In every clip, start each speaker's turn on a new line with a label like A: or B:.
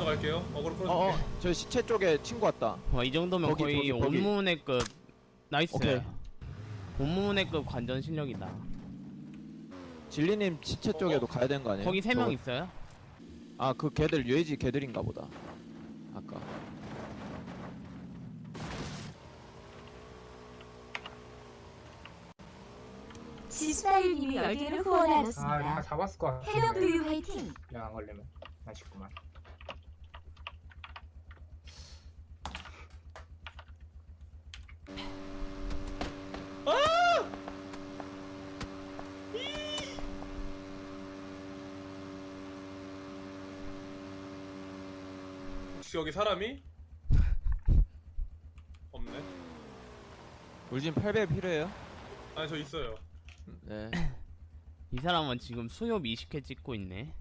A: 먼저 갈게요. 어그로 끌어줄게.
B: 어어 저 시체 쪽에 친구 왔다
C: 와, 이 정도면
B: 거기,
C: 거의
B: 거기, 거기.
C: 온문의급 나이스.
B: 오케이.
C: 온문의급 관전 실력이다.
B: 진리님 시체 쪽에도 가야 되는 거 아니에요?
C: 거기 세명 있어요?
B: 아그 걔들 유해지 걔들인가 보다 아까
D: 지스파일님이 10개를
E: 아,
D: 후원하였습니다.
E: 다 잡았을 것 같은데.
D: 두유 화이팅!
E: 그냥 안 걸리면. 아쉽구만.
A: 혹시 여기 사람이? 없네.
B: 울진 8배 필요해요?
A: 아니 저 있어요.
B: 네
C: 이 사람은 지금 수요 20회 찍고 있네.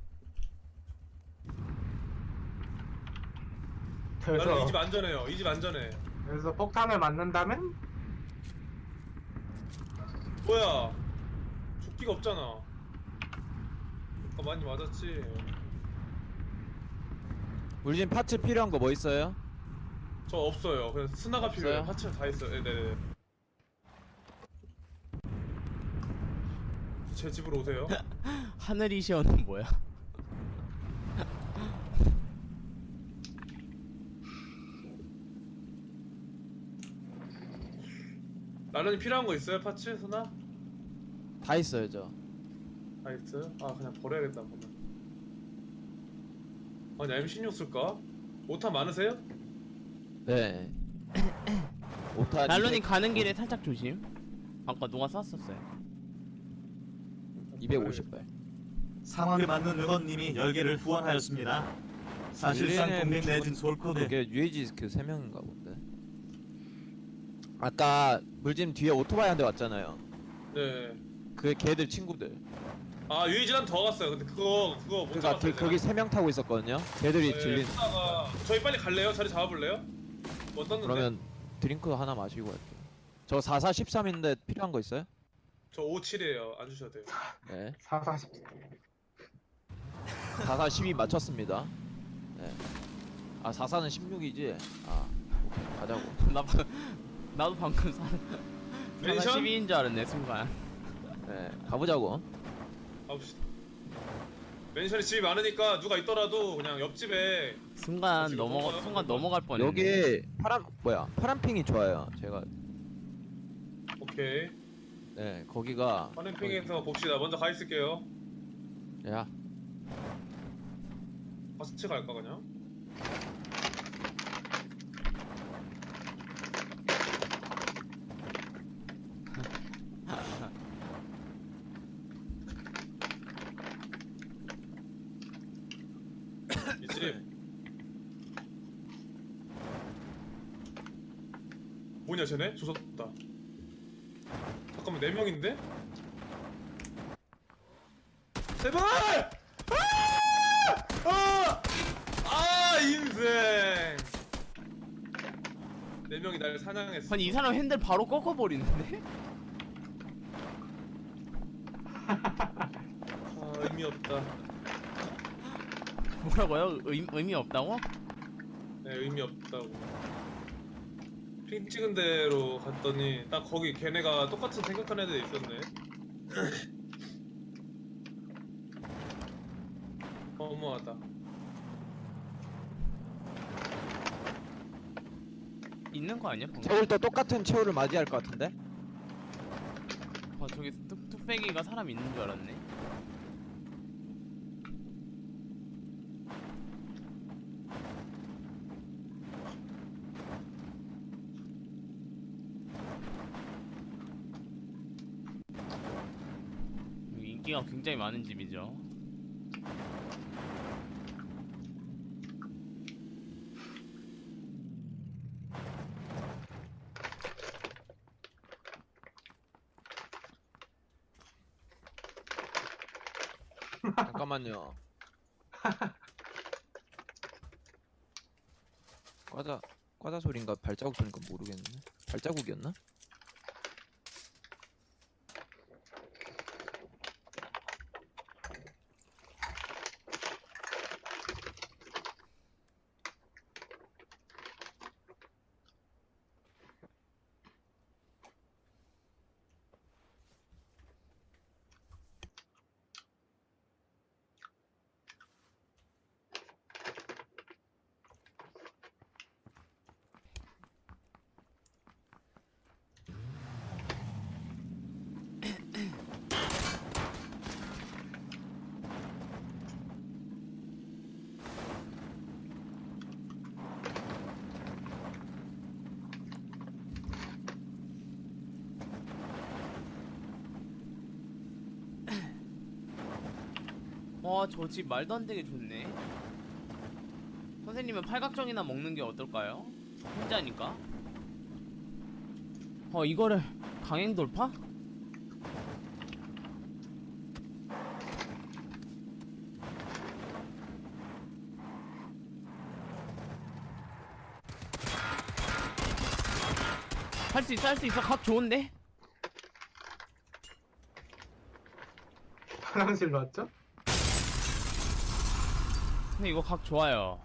A: 나는
E: 그래서,
A: 이집 안전해요. 이 집 안전해.
E: 그래서 폭탄을 맞는다면?
A: 뭐야? 조끼가 없잖아. 아까 많이 맞았지.
B: 울진 파츠 필요한 거 뭐 있어요?
A: 저 없어요. 그냥 스나가
B: 없어요?
A: 필요해요. 파츠 다 있어요. 네네네. 제 집으로 오세요.
C: 하늘이시어는 뭐야?
A: 라면이 필요한 거 있어요? 파츠? 스나?
B: 다 있어요 저
A: 다 있어요? 아 그냥 버려야겠다 보면. 아니 M16 쓸까? 오탄 많으세요?
B: 네. 오타
C: 날론이 가는 길에 살짝 조심. 아까 누가 쐈었어요.
B: 250발.
F: 상황에 맞는 의원님이 10개를 후원하였습니다. 사실상
B: 밀리는
F: 동맹 내진 솔코드
B: 그게 유해지 그세 명인가 본데. 아까 물짐 뒤에 오토바이 한 대 왔잖아요.
A: 네.
B: 그 걔들 친구들.
A: 아 유이지난 더 갔어요. 근데 그거 그거 못
B: 그러니까
A: 잡았어요.
B: 그, 거기 세 명 타고 있었거든요. 걔들이
A: 네,
B: 질린.
A: 스나가 저희 빨리 갈래요? 자리 잡아볼래요? 뭐 떴는데?
B: 그러면 드링크 하나 마시고 갈게요. 저 4413인데 필요한 거 있어요?
A: 저 57이에요. 안 주셔도 돼요.
B: 네.
E: 440.
B: 4412 맞췄습니다. 네. 아 44는 16이지. 아 오케이 가자고.
C: 나 방- 나도 방금 사.
A: 멘션?
C: 12인 줄 알았네 순간.
B: 네 가보자고.
A: 가봅시다. 맨션이 집이 많으니까 누가 있더라도 그냥 옆집에
C: 순간
A: 지금
C: 넘어
A: 뭔가요?
C: 순간 넘어갈 뻔했네.
B: 여기 파란 뭐야 파란 핑이 좋아요. 제가
A: 오케이.
B: 네 거기가
A: 파nem핑에서 봅시다. 먼저 가 있을게요.
B: 야
A: 같이 갈까 그냥? 이 집. 뭐냐 쟤네? 조졌다. 잠깐만 네 명인데? 제발! 아! 아! 아 인생. 네 명이 날 사냥했어.
C: 아니 이 사람 핸들 바로 꺾어버리는데?
A: 아 의미 없다.
C: 뭐라고요? 의, 의미 없다고?
A: 네 의미 없다고. 핑 찍은 대로 갔더니 딱 거기 걔네가 똑같은 생각하는 애들 있었네. 너무하다.
C: 있는 거 아니야? 방금?
B: 채울 때 똑같은 채울을 맞이할 것 같은데?
C: 아 저기 뚝, 뚝배기가 사람 있는 줄 알았네. 인기가 굉장히 많은 집이죠.
B: 잠깐만요. 과자 과자 소린가 발자국 소린가 모르겠네. 발자국이었나?
C: 와 저 집 말도 안 되게 좋네 선생님은 팔각정이나 먹는 게 어떨까요? 혼자니까 어 이거를 강행 돌파? 할 수 있어 할 수 있어 각 좋은데?
E: 화장실로 왔죠?
C: 근데 이거 각 좋아요.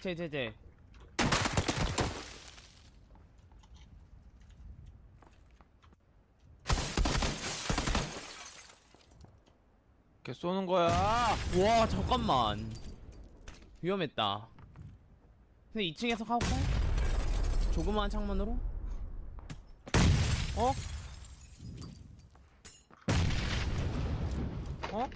C: 제제제.
B: 걔 쏘는 거야.
C: 와 잠깐만. 위험했다. 근데 2층에서 가볼까? 조그마한 창문으로? 어? 어?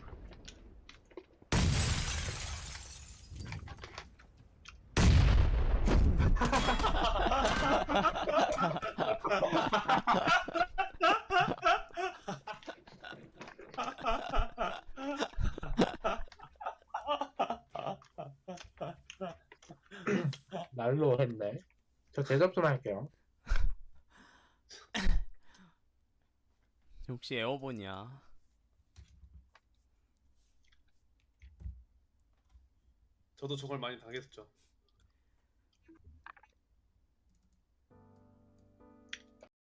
E: 날로 했네. 저 제접좀 할게요.
C: 역시 에어본이야.
A: 저도 저걸 많이 당했었죠.